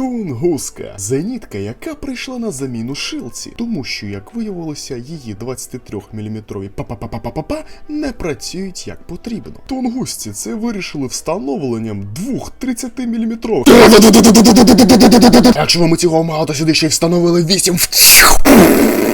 Тунгуска зенітка, яка прийшла на заміну шилці, тому що, як виявилося, її 23-мм па-па-па-па-па-па не працюють як потрібно. Тунгусці це вирішили встановленням двох 30-мм. Якщо ми цього мало, то сюди ще й встановили 8.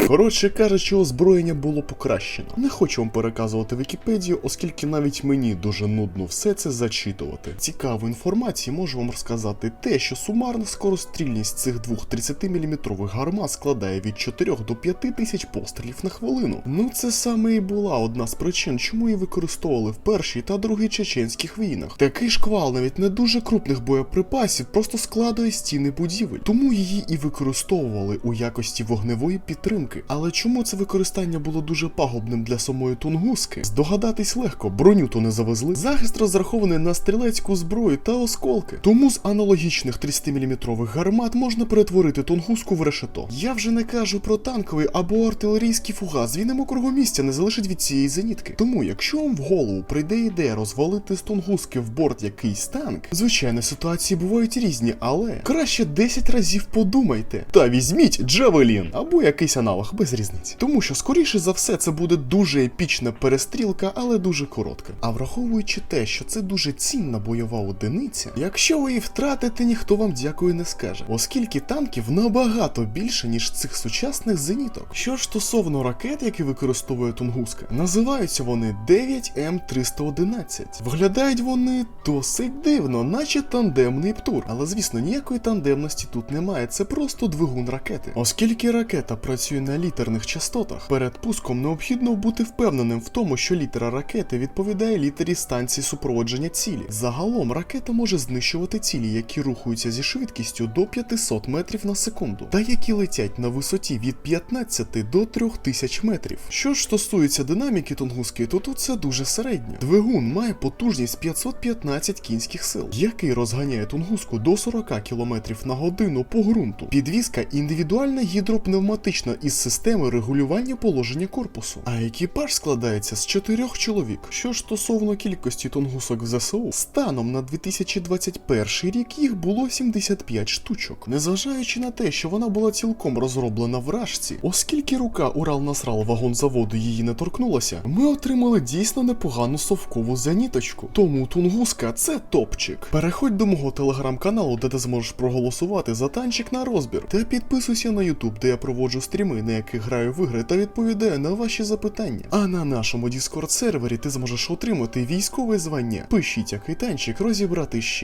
Коротше кажучи, озброєння було покращено. Не хочу вам переказувати Вікіпедію, оскільки навіть мені дуже нудно все це зачитувати. Цікаву інформацію можу вам розказати те, що сумарна скорострільність цих двох 30-мм гармат складає від 4 до 5 тисяч пострілів на хвилину. Ну це саме і була одна з причин, чому її використовували в першій та другій чеченських війнах. Такий шквал навіть не дуже крупних боєприпасів просто складує стіни будівель, тому її і використовували у якості вогневої підтримки. Але чому це використання було дуже пагубним для самої тунгуски? Здогадатись легко, броню то не завезли. Захист розрахований на стрілецьку зброю та осколки. Тому з аналогічних 30-мм гармат можна перетворити тунгуску в решето. Я вже не кажу про танковий або артилерійський фугас, він і мокрого місця не залишить від цієї зенітки. Тому, якщо вам в голову прийде ідея розвалити з тунгуски в борт якийсь танк, звичайно, ситуації бувають різні, але краще 10 разів подумайте та візьміть Джавелін або якийсь аналог без різниці. Тому що, скоріше за все, це буде дуже епічна перестрілка, але дуже коротка. А враховуючи те, що це дуже цінна бойова одиниця, якщо ви її втратите, ніхто вам дякую не скаже, оскільки танків набагато більше, ніж цих сучасних зеніток. Що ж стосовно ракет, які використовує Тунгуска, називаються вони 9М311. Виглядають вони досить дивно, наче тандемний птур. Але звісно, ніякої тандемності тут немає, це просто двигун ракети. Оскільки ракета працює на літерних частотах, перед пуском необхідно бути впевненим в тому, що літера ракети відповідає літері станції супроводження цілі. Загалом ракета може знищувати цілі, які рухаються зі швидкістю до 500 метрів на секунду, та які летять на висоті від 15 до 3000 метрів. Що ж стосується динаміки Тунгуски, то тут це дуже середньо. Двигун має потужність 515 кінських сил, який розганяє Тунгуску до 40 км на годину по ґрунту. Підвізка індивідуальна гідропневматична із системою регулювання положення корпусу. А екіпаж складається з чотирьох чоловік. Що ж стосовно кількості тунгусок в ЗСУ, станом на 2021 рік їх було 75 штучок. Незважаючи на те, що вона була цілком розроблена в рашці, оскільки рука Урал Насрал вагонзаводу її не торкнулася, ми отримали дійсно непогану совкову зеніточку. Тому тунгуска це топчик. Переходь до мого телеграм-каналу, де ти зможеш проголосувати за танчик на розбір. Та підписуйся на YouTube, де я проводжу стріми, на яких граю в ігри та відповідаю на ваші запитання. А на нашому Discord сервері ти зможеш отримати військове звання. Пишіть, який танчик розібрати ще.